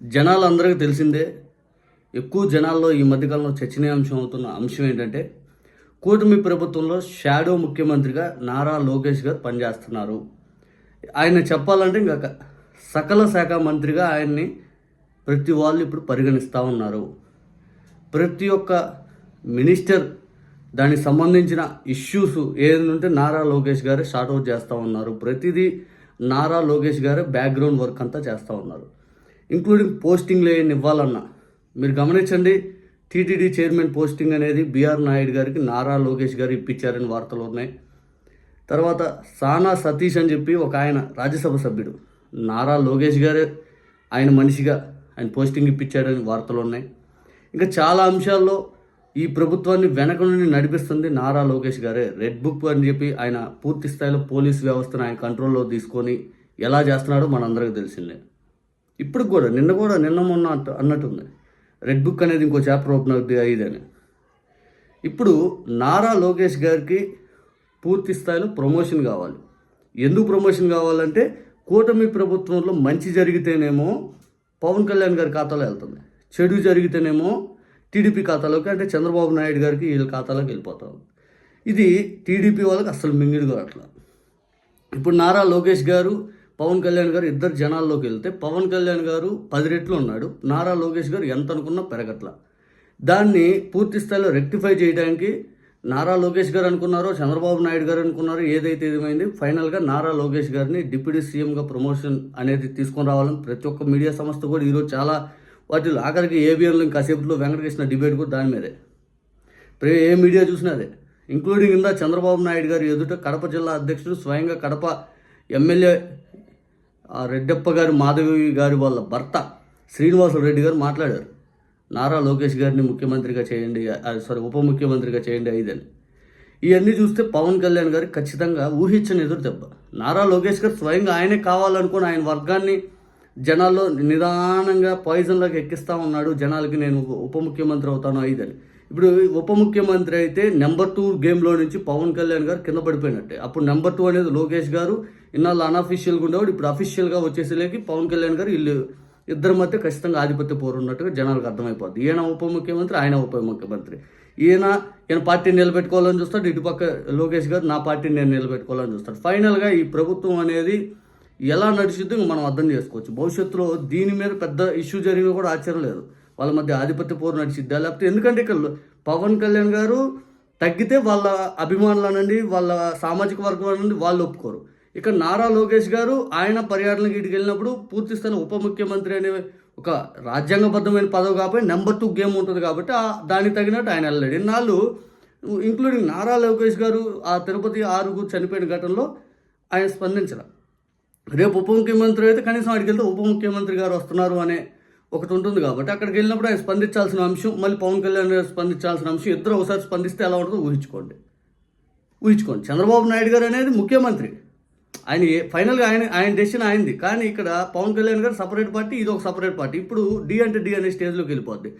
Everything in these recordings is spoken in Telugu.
జనాలందరికీ తెలిసిందే ఎక్కువ జనాల్లో ఈ మధ్యకాలంలో చర్చనీయాంశం అవుతున్న అంశం ఏంటంటే కూటమి ప్రభుత్వంలో షాడో ముఖ్యమంత్రిగా నారా లోకేష్ గారు పనిచేస్తున్నారు. ఆయన చెప్పాలంటే ఇంకా సకల శాఖ మంత్రిగా ఆయన్ని ప్రతి వాళ్ళు ఇప్పుడు పరిగణిస్తూ ఉన్నారు. ప్రతి ఒక్క మినిస్టర్ దానికి సంబంధించిన ఇష్యూస్ ఏదంటే నారా లోకేష్ గారే షార్ట్ అవుట్ చేస్తూ ఉన్నారు. ప్రతిదీ నారా లోకేష్ గారే బ్యాక్గ్రౌండ్ వర్క్ అంతా చేస్తూ ఉన్నారు. ఇంక్లూడింగ్ పోస్టింగ్లు ఏమి ఇవ్వాలన్నా మీరు గమనించండి టీటీడీ చైర్మన్ పోస్టింగ్ అనేది బీఆర్ నాయుడు గారికి నారా లోకేష్ గారు ఇప్పించారని వార్తలు ఉన్నాయి. తర్వాత సానా సతీష్ అని చెప్పి ఒక ఆయన రాజ్యసభ సభ్యుడు నారా లోకేష్ గారే ఆయన మనిషిగా ఆయన పోస్టింగ్ ఇప్పించాడని వార్తలు ఉన్నాయి. ఇంకా చాలా అంశాల్లో ఈ ప్రభుత్వాన్ని వెనక నుండి నడిపిస్తుంది నారా లోకేష్ గారే. రెడ్ బుక్ అని చెప్పి ఆయన పూర్తి స్థాయిలో పోలీస్ వ్యవస్థను ఆయన కంట్రోల్లో తీసుకొని ఎలా చేస్తున్నాడో మనందరికీ తెలిసిందే. ఇప్పుడు కూడా నిన్న కూడా నిన్న మొన్న అన్నట్టుంది రెడ్ బుక్ అనేది ఇంకో చాప్టర్ ఓపెన్ అవుతుంది అయ్యిదని ఇప్పుడు నారా లోకేష్ గారికి పూర్తి స్థాయిలో ప్రమోషన్ కావాలి. ఎందుకు ప్రమోషన్ కావాలంటే కూటమి ప్రభుత్వంలో మంచి జరిగితేనేమో పవన్ కళ్యాణ్ గారి ఖాతాలో వెళ్తుంది. చెడు జరిగితేనేమో టీడీపీ ఖాతాలోకి అంటే చంద్రబాబు నాయుడు గారికి వీళ్ళ ఖాతాలోకి వెళ్ళిపోతాం. ఇది టీడీపీ వాళ్ళకి అసలు మింగిడిగా అట్లా. ఇప్పుడు నారా లోకేష్ గారు పవన్ కళ్యాణ్ గారు ఇద్దరు జనాల్లోకి వెళ్తే పవన్ కళ్యాణ్ గారు పది రెట్లు ఉన్నాడు. నారా లోకేష్ గారు ఎంత అనుకున్నా పెరగట్ల. దాన్ని పూర్తి స్థాయిలో రెక్టిఫై చేయడానికి నారా లోకేష్ గారు అనుకున్నారో చంద్రబాబు నాయుడు గారు అనుకున్నారో ఏదైతే ఏమైంది ఫైనల్గా నారా లోకేష్ గారిని డిప్యూటీ సీఎంగా ప్రమోషన్ అనేది తీసుకొని రావాలని ప్రతి ఒక్క మీడియా సంస్థ కూడా ఈరోజు చాలా వాటిలో ఆఖరికి ఏబిఎన్లో కాసేపులో వెంకటకృష్ణ డిబేట్ కూడా దాని మీదే. ప్రే ఏ మీడియా చూసినా అదే. ఇంక్లూడింగ్ ఇందా చంద్రబాబు నాయుడు గారు ఎదుట కడప జిల్లా అధ్యక్షుడు స్వయంగా కడప ఎమ్మెల్యే రెడ్డప్ప గారు మాధవి గారి వాళ్ళ భర్త శ్రీనివాస రెడ్డి గారు మాట్లాడారు. నారా లోకేష్ గారిని ముఖ్యమంత్రిగా చేయండి సారీ ఉప ముఖ్యమంత్రిగా చేయండి ఐదని ఇవన్నీ చూస్తే పవన్ కళ్యాణ్ గారు ఖచ్చితంగా ఊహించని ఎదురు దెబ్బ. నారా లోకేష్ గారు స్వయంగా ఆయనే కావాలనుకుని ఆయన వర్గాన్ని జనాల్లో నిదానంగా పాయిజన్లోకి ఎక్కిస్తా ఉన్నాడు. జనాలకి నేను ఉప ముఖ్యమంత్రి అవుతాను ఐదని ఇప్పుడు ఉప ముఖ్యమంత్రి అయితే నెంబర్ టూ గేమ్లో నుంచి పవన్ కళ్యాణ్ గారు కింద పడిపోయినట్టే. అప్పుడు నెంబర్ టూ అనేది లోకేష్ గారు ఇన్నాళ్ళు అన్అఫీషియల్గా ఉండేవాడు ఇప్పుడు అఫీషియల్గా వచ్చేసేలేకి పవన్ కళ్యాణ్ గారు వీళ్ళు ఇద్దరి మధ్య ఖచ్చితంగా ఆధిపత్య పోరున్నట్టుగా జనాలకు అర్థమైపోద్ది. ఈయన ఉప ముఖ్యమంత్రి ఆయన ఉప ముఖ్యమంత్రి. ఈయన ఈయన పార్టీని నిలబెట్టుకోవాలని చూస్తాడు ఇటుపక్క లోకేష్ గారు నా పార్టీని నేను నిలబెట్టుకోవాలని చూస్తాడు. ఫైనల్గా ఈ ప్రభుత్వం అనేది ఎలా నడిచిద్దో మనం అర్థం చేసుకోవచ్చు. భవిష్యత్తులో దీని మీద పెద్ద ఇష్యూ జరిగినా కూడా ఆశ్చర్యం లేదు. వాళ్ళ మధ్య ఆధిపత్య పోరు నడిచిద్దా? లేకపోతే ఎందుకంటే ఇక్కడ పవన్ కళ్యాణ్ గారు తగ్గితే వాళ్ళ అభిమానులనండి వాళ్ళ సామాజిక వర్గం నుండి వాళ్ళు ఒప్పుకోరు. ఇక్కడ నారా లోకేష్ గారు ఆయన పర్యటనకి ఇటుకు వెళ్ళినప్పుడు పూర్తి స్థాయి ఉప ముఖ్యమంత్రి అనే ఒక రాజ్యాంగబద్ధమైన పదవి కాబట్టి నెంబర్ టూ గేమ్ ఉంటుంది కాబట్టి ఆ దానికి తగినట్టు ఆయన వెళ్ళాడు. ఇన్నాళ్ళు ఇంక్లూడింగ్ నారా లోకేష్ గారు ఆ తిరుపతి ఆరుగురు చనిపోయిన ఘటనలో ఆయన స్పందించడం రేపు ఉప ముఖ్యమంత్రి అయితే కనీసం అడిగితే ఉప ముఖ్యమంత్రి గారు వస్తున్నారు అనే ఒకటి ఉంటుంది కాబట్టి అక్కడికి వెళ్ళినప్పుడు ఆయన స్పందించాల్సిన అంశం మళ్ళీ పవన్ కళ్యాణ్ గారు స్పందించాల్సిన అంశం ఇద్దరు ఒకసారి స్పందిస్తే ఎలా ఉంటుందో ఊహించుకోండి. ఊహించుకోండి. చంద్రబాబు నాయుడు గారు అనేది ముఖ్యమంత్రి. ఆయన ఫైనల్గా ఆయన ఆయన డెసిషన్ ఆయనది కానీ ఇక్కడ పవన్ కళ్యాణ్ గారు సపరేట్ పార్టీ ఇది ఒక సపరేట్ పార్టీ. ఇప్పుడు డి అంటే డి అనే స్టేజ్లోకి వెళ్ళిపోద్ది.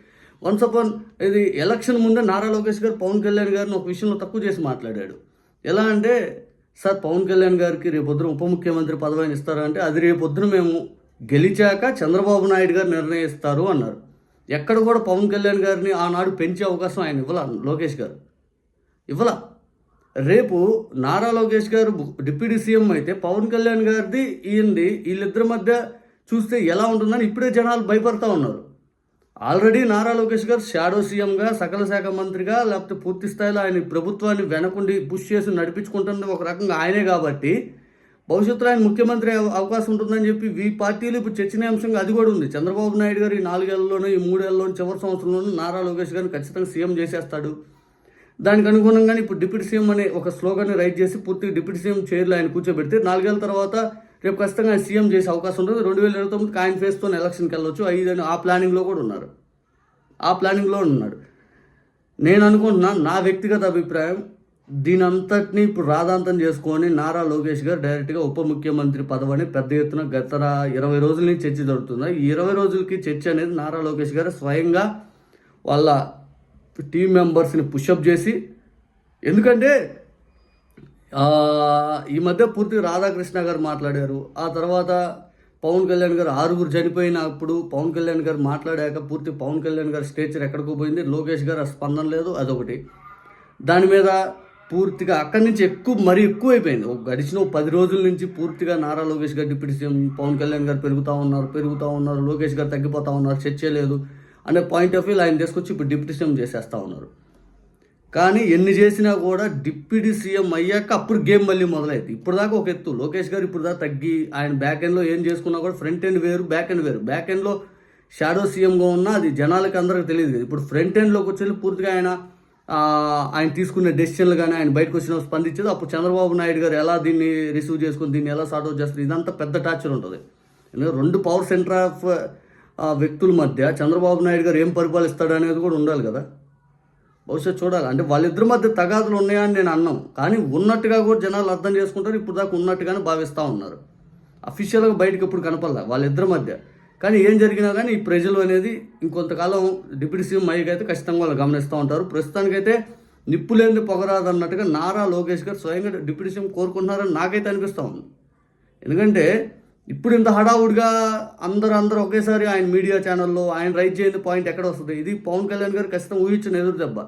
వన్స్ అపాన్ ఇది ఎలక్షన్ ముందే నారా లోకేష్ గారు పవన్ కళ్యాణ్ గారిని ఒక విషయంలో తక్కువ చేసి మాట్లాడాడు. ఎలా అంటే సార్ పవన్ కళ్యాణ్ గారికి రేపొద్దున ఉప ముఖ్యమంత్రి పదవిని ఇస్తారా? అంటే అది రేపొద్దున మేము గెలిచాక చంద్రబాబు నాయుడు గారు నిర్ణయిస్తారు అన్నారు. ఎక్కడ కూడా పవన్ కళ్యాణ్ గారిని ఆనాడు పెంచే అవకాశం ఆయన ఇవ్వాల లోకేష్ గారు. ఇవ్వాల. రేపు నారా లోకేష్ గారు డిప్యూటీ సీఎం అయితే పవన్ కళ్యాణ్ గారిది ఈయనది వీళ్ళిద్దరి మధ్య చూస్తే ఎలా ఉంటుందని ఇప్పుడే జనాలు భయపడతా ఉన్నారు. ఆల్రెడీ నారా లోకేష్ గారు షాడో సీఎంగా సకల శాఖ మంత్రిగా లేకపోతే పూర్తి స్థాయిలో ఆయన ప్రభుత్వాన్ని వెనకుండి పుష్ చేసి నడిపించుకుంటుంది ఒక రకంగా ఆయనే కాబట్టి భవిష్యత్తులో ఆయన ముఖ్యమంత్రి అవ- అవకాశం ఉంటుందని చెప్పి ఈ పార్టీలు ఇప్పుడు చర్చనీయాంశంగా అది కూడా ఉంది. చంద్రబాబు నాయుడు గారు ఈ నాలుగేళ్ళలోనూ ఈ మూడేళ్ళలోనూ చివరి సంవత్సరంలోనూ నారా లోకేష్ గారిని ఖచ్చితంగా సీఎం చేసేస్తాడు. దానికి అనుగుణంగానే ఇప్పుడు డిప్యూటీ సీఎం అనే ఒక స్లోగన్ రైట్ చేసి పూర్తిగా డిప్యూటీ సీఎం చైర్లో ఆయన కూర్చోబెడితే నాలుగేళ్ళ తర్వాత రేపు ఖచ్చితంగా ఆయన సీఎం చేసే అవకాశం ఉంటుంది. రెండు వేల ఇరవై తొమ్మిదికి ఆయన ఫేస్తో ఎలక్షన్కి వెళ్ళొచ్చు. ఐదు ఆ ప్లానింగ్లో కూడా ఉన్నారు. ఆ ప్లానింగ్లో ఉన్నాడు. నేను అనుకుంటున్నాను నా వ్యక్తిగత అభిప్రాయం దీని అంతటిని ఇప్పుడు రాధాంతం చేసుకొని నారా లోకేష్ గారు డైరెక్ట్గా ఉప ముఖ్యమంత్రి పదవిని పెద్ద ఎత్తున గత ఇరవై రోజుల నుంచి చర్చ జరుగుతుంది. ఈ ఇరవై రోజులకి చర్చ అనేది నారా లోకేష్ గారు స్వయంగా వాళ్ళ టీం మెంబర్స్ని పుషప్ చేసి ఎందుకంటే ఈ మధ్య పూర్తి రాధాకృష్ణ గారు మాట్లాడారు. ఆ తర్వాత పవన్ కళ్యాణ్ గారు ఆరుగురు చనిపోయినప్పుడు పవన్ కళ్యాణ్ గారు మాట్లాడాక పూర్తి పవన్ కళ్యాణ్ గారు స్టేచర్ ఎక్కడికి పోయింది. లోకేష్ గారు ఆ స్పందన లేదు అదొకటి. దాని మీద పూర్తిగా అక్కడి నుంచి ఎక్కువ మరీ ఎక్కువ అయిపోయింది ఒక గడిచిన ఒక పది రోజుల నుంచి పూర్తిగా నారా లోకేష్ గారు డిప్యూటీ సీఎం పవన్ కళ్యాణ్ గారు పెరుగుతూ ఉన్నారు పెరుగుతూ ఉన్నారు లోకేష్ గారు తగ్గిపోతూ ఉన్నారు చర్చే లేదు అనే పాయింట్ ఆఫ్ వ్యూ ఆయన తీసుకొచ్చి ఇప్పుడు డిప్యూటీ సీఎం చేసేస్తూ ఉన్నారు. కానీ ఎన్ని చేసినా కూడా డిప్యూటీ సీఎం అయ్యాక అప్పుడు గేమ్ మళ్ళీ మొదలైంది. ఇప్పుడు దాకా ఒక ఎత్తు. లోకేష్ గారు ఇప్పుడు దాకా తగ్గి ఆయన బ్యాక్ ఎండ్లో ఏం చేసుకున్నా కూడా ఫ్రంట్ ఎండ్ వేరు బ్యాక్ ఎండ్ వేరు. బ్యాక్ ఎండ్లో షాడో సీఎంగా ఉన్నా అది జనాలకి అందరికి తెలియదు. ఇప్పుడు ఫ్రంట్ ఎండ్లోకి వచ్చి పూర్తిగా ఆయన ఆయన తీసుకునే డెసిషన్లు కానీ ఆయన బయటకు వచ్చిన స్పందించేది. అప్పుడు చంద్రబాబు నాయుడు గారు ఎలా దీన్ని రిసీవ్ చేసుకుని దీన్ని ఎలా సార్ట్ అవుట్ చేస్తారు? ఇదంతా పెద్ద టార్చర్ ఉంటుంది. ఎందుకంటే రెండు పవర్ సెంటర్ ఆఫ్ వ్యక్తుల మధ్య చంద్రబాబు నాయుడు గారు ఏం పరిపాలిస్తాడు అనేది కూడా ఉండాలి కదా. బహుశా చూడాలి. అంటే వాళ్ళిద్దరి మధ్య తగాదులు ఉన్నాయని నేను అన్నాం. కానీ ఉన్నట్టుగా కూడా జనాలు అర్థం చేసుకుంటారు. ఇప్పుడు దాకా ఉన్నట్టుగానే భావిస్తూ ఉన్నారు. అఫీషియల్గా బయటకు ఎప్పుడు కనపడలే. వాళ్ళిద్దరి మధ్య. కానీ ఏం జరిగినా కానీ ఈ ప్రజలు అనేది ఇంకొంతకాలం డిప్యూటీ సీఎం అయ్యకి అయితే ఖచ్చితంగా వాళ్ళు గమనిస్తూ ఉంటారు. ప్రస్తుతానికైతే నిప్పు పొగరాదన్నట్టుగా నారా లోకేష్ గారు స్వయంగా డిప్యూటీ సీఎం కోరుకుంటున్నారని నాకైతే అనిపిస్తూ ఉంది. ఎందుకంటే ఇప్పుడు ఇంత హడావుడిగా అందరూ అందరూ ఒకేసారి ఆయన మీడియా ఛానల్లో ఆయన రైట్ చేయని పాయింట్ ఎక్కడ వస్తుంది? ఇది పవన్ కళ్యాణ్ గారు ఖచ్చితంగా ఊహించిన ఎదురు దెబ్బ.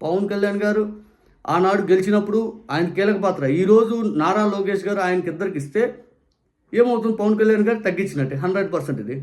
పవన్ కళ్యాణ్ గారు ఆనాడు గెలిచినప్పుడు ఆయన కీలక పాత్ర. ఈరోజు నారా లోకేష్ గారు ఆయనకి ఇద్దరికి ఇస్తే ఏమవుతుంది? పవన్ కళ్యాణ్ గారు తగ్గించినట్టే హండ్రెడ్ పర్సెంట్ ఇది.